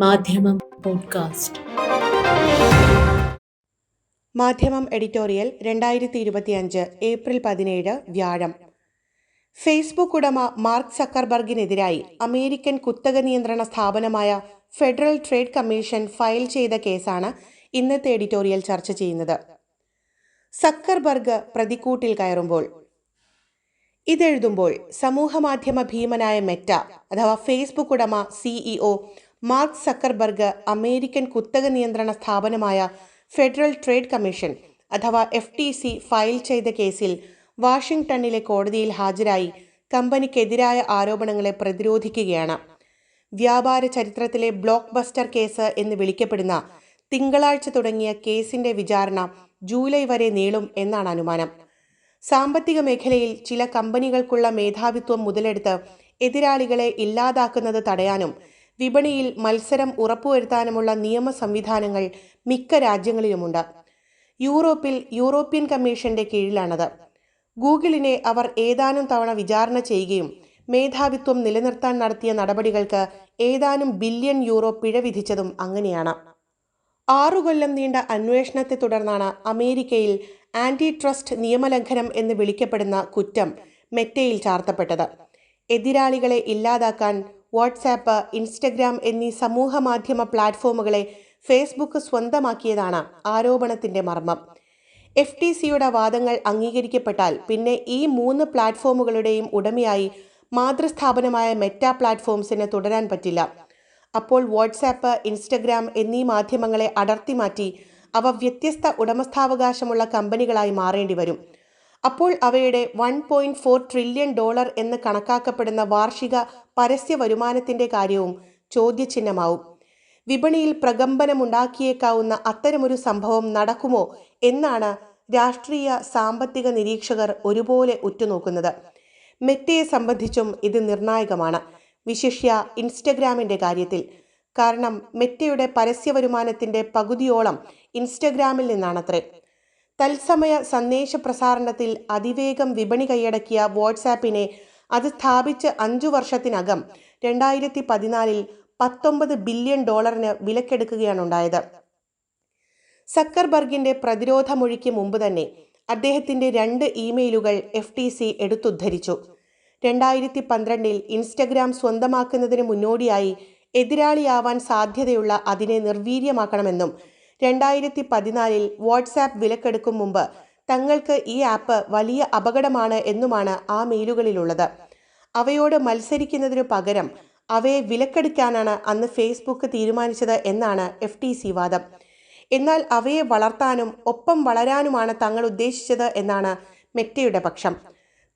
മാധ്യമം പോഡ്കാസ്റ്റ്. മാധ്യമം എഡിറ്റോറിയൽ രണ്ടായിരത്തി ഇരുപത്തിയഞ്ച് ഏപ്രിൽ പതിനേഴ് വ്യാഴം. ഫേസ്ബുക്ക് ഉടമ മാർക്ക് സക്കർബർഗിനെതിരായി അമേരിക്കൻ കുത്തക നിയന്ത്രണ സ്ഥാപനമായ ഫെഡറൽ ട്രേഡ് കമ്മീഷൻ ഫയൽ ചെയ്ത കേസാണ് ഇന്നത്തെ എഡിറ്റോറിയൽ ചർച്ച ചെയ്യുന്നത്. സക്കർബർഗ് പ്രതിക്കൂട്ടിൽ കയറുമ്പോൾ ഇതെഴുതുമ്പോൾ സമൂഹമാധ്യമ ഭീമനായ മെറ്റ അഥവാ ഫേസ്ബുക്ക് ഉടമ സിഇഒ മാർക്ക് സക്കർബർഗ് അമേരിക്കൻ കുത്തക നിയന്ത്രണ സ്ഥാപനമായ ഫെഡറൽ ട്രേഡ് കമ്മീഷൻ അഥവാ എഫ് ടി സി ഫയൽ ചെയ്ത കേസിൽ വാഷിംഗ്ടണിലെ കോടതിയിൽ ഹാജരായി കമ്പനിക്കെതിരായ ആരോപണങ്ങളെ പ്രതിരോധിക്കുകയാണ്. വ്യാപാര ചരിത്രത്തിലെ ബ്ലോക്ക് ബസ്റ്റർ കേസ് എന്ന് വിളിക്കപ്പെടുന്ന തിങ്കളാഴ്ച തുടങ്ങിയ കേസിന്റെ വിചാരണ ജൂലൈ വരെ നീളും എന്നാണ് അനുമാനം. സാമ്പത്തിക മേഖലയിൽ ചില കമ്പനികൾക്കുള്ള മേധാവിത്വം മുതലെടുത്ത് എതിരാളികളെ ഇല്ലാതാക്കുന്നത് തടയാനും വിപണിയിൽ മത്സരം ഉറപ്പുവരുത്താനുമുള്ള നിയമ സംവിധാനങ്ങൾ മിക്ക രാജ്യങ്ങളിലുമുണ്ട്. യൂറോപ്പിൽ യൂറോപ്യൻ കമ്മീഷന്റെ കീഴിലാണത്. ഗൂഗിളിനെ അവർ ഏതാനും തവണ വിചാരണ ചെയ്യുകയും മേധാവിത്വം നിലനിർത്താൻ നടത്തിയ നടപടികൾക്ക് ഏതാനും ബില്യൺ യൂറോ പിഴ വിധിച്ചതും അങ്ങനെയാണ്. ആറു കൊല്ലം നീണ്ട അന്വേഷണത്തെ തുടർന്നാണ് അമേരിക്കയിൽ ആന്റി ട്രസ്റ്റ് നിയമലംഘനം എന്ന് വിളിക്കപ്പെടുന്ന കുറ്റം മെറ്റയിൽ ചാർത്തപ്പെട്ടത്. എതിരാളികളെ ഇല്ലാതാക്കാൻ വാട്സാപ്പ് ഇൻസ്റ്റഗ്രാം എന്നീ സമൂഹ മാധ്യമ പ്ലാറ്റ്ഫോമുകളെ ഫേസ്ബുക്ക് സ്വന്തമാക്കിയതാണ് ആരോപണത്തിന്റെ മർമ്മം. എഫ് ടി സിയുടെ വാദങ്ങൾ അംഗീകരിക്കപ്പെട്ടാൽ പിന്നെ ഈ മൂന്ന് പ്ലാറ്റ്ഫോമുകളുടെയും ഉടമയായി മാതൃസ്ഥാപനമായ മെറ്റ പ്ലാറ്റ്ഫോംസിന് തുടരാൻ പറ്റില്ല. അപ്പോൾ വാട്സാപ്പ് ഇൻസ്റ്റഗ്രാം എന്നീ മാധ്യമങ്ങളെ അടർത്തി മാറ്റി അവ വ്യത്യസ്ത ഉടമസ്ഥാവകാശമുള്ള കമ്പനികളായി മാറേണ്ടി വരും. അപ്പോൾ അവയുടെ one point four trillion dollar എന്ന് കണക്കാക്കപ്പെടുന്ന വാർഷിക പരസ്യ വരുമാനത്തിന്റെ കാര്യവും ചോദ്യചിഹ്നമാവും. വിപണിയിൽ പ്രകമ്പനമുണ്ടാക്കിയേക്കാവുന്ന അത്തരമൊരു സംഭവം നടക്കുമോ എന്നാണ് രാഷ്ട്രീയ സാമ്പത്തിക നിരീക്ഷകർ ഒരുപോലെ ഉറ്റുനോക്കുന്നത്. മെറ്റയെ സംബന്ധിച്ചും ഇത് നിർണായകമാണ്. വിശിഷ്യ ഇൻസ്റ്റഗ്രാമിന്റെ കാര്യത്തിൽ. കാരണം മെറ്റയുടെ പരസ്യ വരുമാനത്തിന്റെ പകുതിയോളം ഇൻസ്റ്റഗ്രാമിൽ നിന്നാണത്രേ. തത്സമയ സന്ദേശ പ്രസാരണത്തിൽ അതിവേഗം വിപണി കൈയടക്കിയ വാട്സാപ്പിനെ അത് സ്ഥാപിച്ച് അഞ്ചു വർഷത്തിനകം രണ്ടായിരത്തി പതിനാലിൽ പത്തൊമ്പത് ബില്യൺ ഡോളറിന് വിലക്കെടുക്കുകയാണ് ഉണ്ടായത് സക്കർബർഗിന്റെ പ്രതിരോധമൊഴിക്ക് മുമ്പ് തന്നെ അദ്ദേഹത്തിന്റെ രണ്ട് ഇമെയിലുകൾ എഫ് ടി സി എടുത്തുദ്ധരിച്ചു. രണ്ടായിരത്തി പന്ത്രണ്ടിൽ ഇൻസ്റ്റഗ്രാം സ്വന്തമാക്കുന്നതിന് മുന്നോടിയായി എതിരാളിയാവാൻ സാധ്യതയുള്ള അതിനെ നിർവീര്യമാക്കണമെന്നും രണ്ടായിരത്തി പതിനാലിൽ വാട്സാപ്പ് വിലക്കെടുക്കും മുമ്പ് തങ്ങൾക്ക് ഈ ആപ്പ് വലിയ അപകടമാണ് എന്നുമാണ് ആ മെയിലുകളിലുള്ളത്. അവയോട് മത്സരിക്കുന്നതിനു പകരം അവയെ വിലക്കെടുക്കാനാണ് അന്ന് ഫേസ്ബുക്ക് തീരുമാനിച്ചത് എന്നാണ് എഫ് ടി സി വാദം. എന്നാൽ അവയെ വളർത്താനും ഒപ്പം വളരാനുമാണ് തങ്ങൾ ഉദ്ദേശിച്ചത് എന്നാണ് മെറ്റയുടെ പക്ഷം.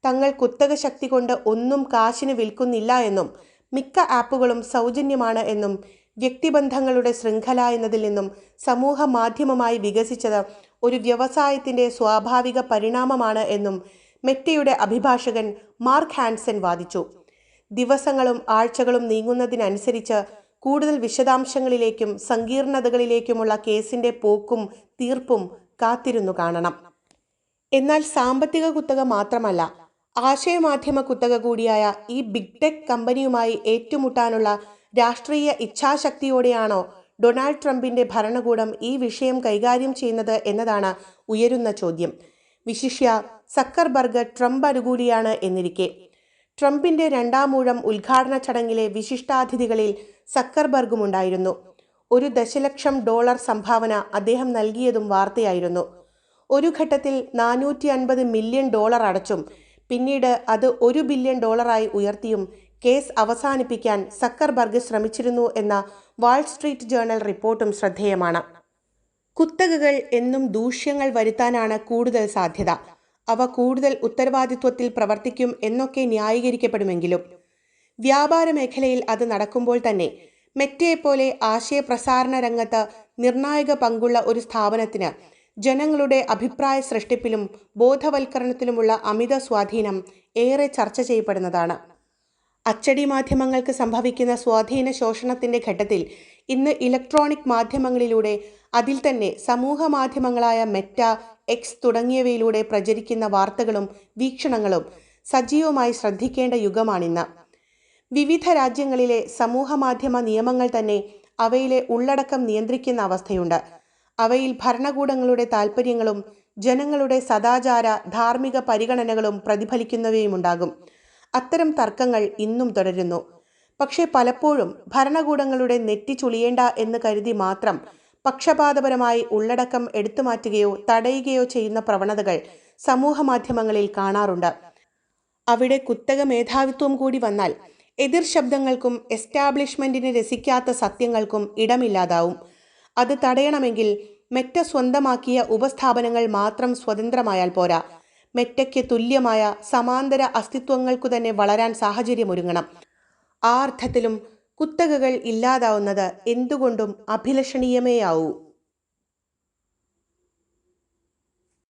തങ്ങൾ കുത്തക ശക്തി കൊണ്ട് ഒന്നും കാശിന് വിൽക്കുന്നില്ല എന്നും മിക്ക ആപ്പുകളും സൗജന്യമാണ് എന്നും വ്യക്തിബന്ധങ്ങളുടെ ശൃംഖല എന്നതിൽ നിന്നും സമൂഹ മാധ്യമമായി വികസിച്ചത് ഒരു വ്യവസായത്തിന്റെ സ്വാഭാവിക പരിണാമമാണ് എന്നും മെറ്റയുടെ അഭിഭാഷകൻ മാർക്ക് ഹാൻസൻ വാദിച്ചു. ദിവസങ്ങളും ആഴ്ചകളും നീങ്ങുന്നതിനനുസരിച്ച് കൂടുതൽ വിശദാംശങ്ങളിലേക്കും സങ്കീർണതകളിലേക്കുമുള്ള കേസിന്റെ പോക്കും തീർപ്പും കാത്തിരുന്നു കാണണം. എന്നാൽ സാമ്പത്തിക കുത്തക മാത്രമല്ല ആശയമാധ്യമ കുത്തക കൂടിയായ ഈ ബിഗ് ടെക് കമ്പനിയുമായി ഏറ്റുമുട്ടാനുള്ള രാഷ്ട്രീയ ഇച്ഛാശക്തിയോടെയാണോ ഡൊണാൾഡ് ട്രംപിന്റെ ഭരണകൂടം ഈ വിഷയം കൈകാര്യം ചെയ്യുന്നത് എന്നതാണ് ഉയരുന്ന ചോദ്യം. വിശിഷ്യ സക്കർബർഗ് ട്രംപ് അനുകൂലിയാണ് എന്നിരിക്കെ. ട്രംപിന്റെ രണ്ടാം ഊഴം ഉദ്ഘാടന ചടങ്ങിലെ വിശിഷ്ടാതിഥികളിൽ സക്കർബർഗും ഉണ്ടായിരുന്നു. ഒരു ദശലക്ഷം ഡോളർ സംഭാവന അദ്ദേഹം നൽകിയതും വാർത്തയായിരുന്നു. ഒരു ഘട്ടത്തിൽ നാനൂറ്റി അൻപത് മില്യൺ ഡോളർ അടച്ചും പിന്നീട് അത് ഒരു ബില്യൺ ഡോളറായി ഉയർത്തിയും കേസ് അവസാനിപ്പിക്കാൻ സക്കർബർഗ് ശ്രമിച്ചിരുന്നു എന്ന വാൾ സ്ട്രീറ്റ് ജേണൽ റിപ്പോർട്ടും ശ്രദ്ധേയമാണ്. കുത്തകകൾ എന്നും ദൂഷ്യങ്ങൾ വരുത്താനാണ് കൂടുതൽ സാധ്യത. അവ കൂടുതൽ ഉത്തരവാദിത്വത്തിൽ പ്രവർത്തിക്കും എന്നൊക്കെ ന്യായീകരിക്കപ്പെടുമെങ്കിലും വ്യാപാര മേഖലയിൽ അത് നടക്കുമ്പോൾ തന്നെ മെറ്റയെപ്പോലെ ആശയപ്രസാരണ രംഗത്ത് നിർണായക പങ്കുള്ള ഒരു സ്ഥാപനത്തിന് ജനങ്ങളുടെ അഭിപ്രായ സൃഷ്ടിപ്പിലും ബോധവൽക്കരണത്തിലുമുള്ള അമിത സ്വാധീനം ഏറെ ചർച്ച ചെയ്യപ്പെടുന്നതാണ്. അച്ചടി മാധ്യമങ്ങൾക്ക് സംഭവിക്കുന്ന സ്വാധീന ശോഷണത്തിന്റെ ഘട്ടത്തിൽ ഇന്ന് ഇലക്ട്രോണിക് മാധ്യമങ്ങളിലൂടെ അതിൽ തന്നെ സമൂഹ മാധ്യമങ്ങളായ മെറ്റ എക്സ് തുടങ്ങിയവയിലൂടെ പ്രചരിക്കുന്ന വാർത്തകളും വീക്ഷണങ്ങളും സജീവമായി ശ്രദ്ധിക്കേണ്ട യുഗമാണിന്ന്. വിവിധ രാജ്യങ്ങളിലെ സമൂഹ മാധ്യമ നിയമങ്ങൾ തന്നെ അവയിലെ ഉള്ളടക്കം നിയന്ത്രിക്കുന്ന അവസ്ഥയുണ്ട്. അവയിൽ ഭരണകൂടങ്ങളുടെ താൽപ്പര്യങ്ങളും ജനങ്ങളുടെ സദാചാര ധാർമ്മിക പരിഗണനകളും പ്രതിഫലിക്കുന്നവയുമുണ്ടാകും. അത്തരം തർക്കങ്ങൾ ഇന്നും തുടരുന്നു. പക്ഷേ പലപ്പോഴും ഭരണകൂടങ്ങളുടെ നെറ്റി ചുളിയേണ്ട എന്ന് കരുതി മാത്രം പക്ഷപാതപരമായി ഉള്ളടക്കം എടുത്തുമാറ്റുകയോ തടയുകയോ ചെയ്യുന്ന പ്രവണതകൾ സമൂഹമാധ്യമങ്ങളിൽ കാണാറുണ്ട്. അവിടെ കുത്തക മേധാവിത്വം കൂടി വന്നാൽ എതിർ ശബ്ദങ്ങൾക്കും എസ്റ്റാബ്ലിഷ്മെന്റിന് രസിക്കാത്ത സത്യങ്ങൾക്കും ഇടമില്ലാതാവും. അത് തടയണമെങ്കിൽ മെറ്റ സ്വന്തമാക്കിയ ഉപസ്ഥാപനങ്ങൾ മാത്രം സ്വതന്ത്രമായാൽ പോരാ. മെറ്റയ്ക്ക് തുല്യമായ സമാന്തര അസ്തിത്വങ്ങൾക്കു തന്നെ വളരാൻ സാഹചര്യമൊരുങ്ങണം. ആ അർത്ഥത്തിലും കുത്തകകൾ ഇല്ലാതാവുന്നത് എന്തുകൊണ്ടും അഭിലഷണീയമേയാവൂ.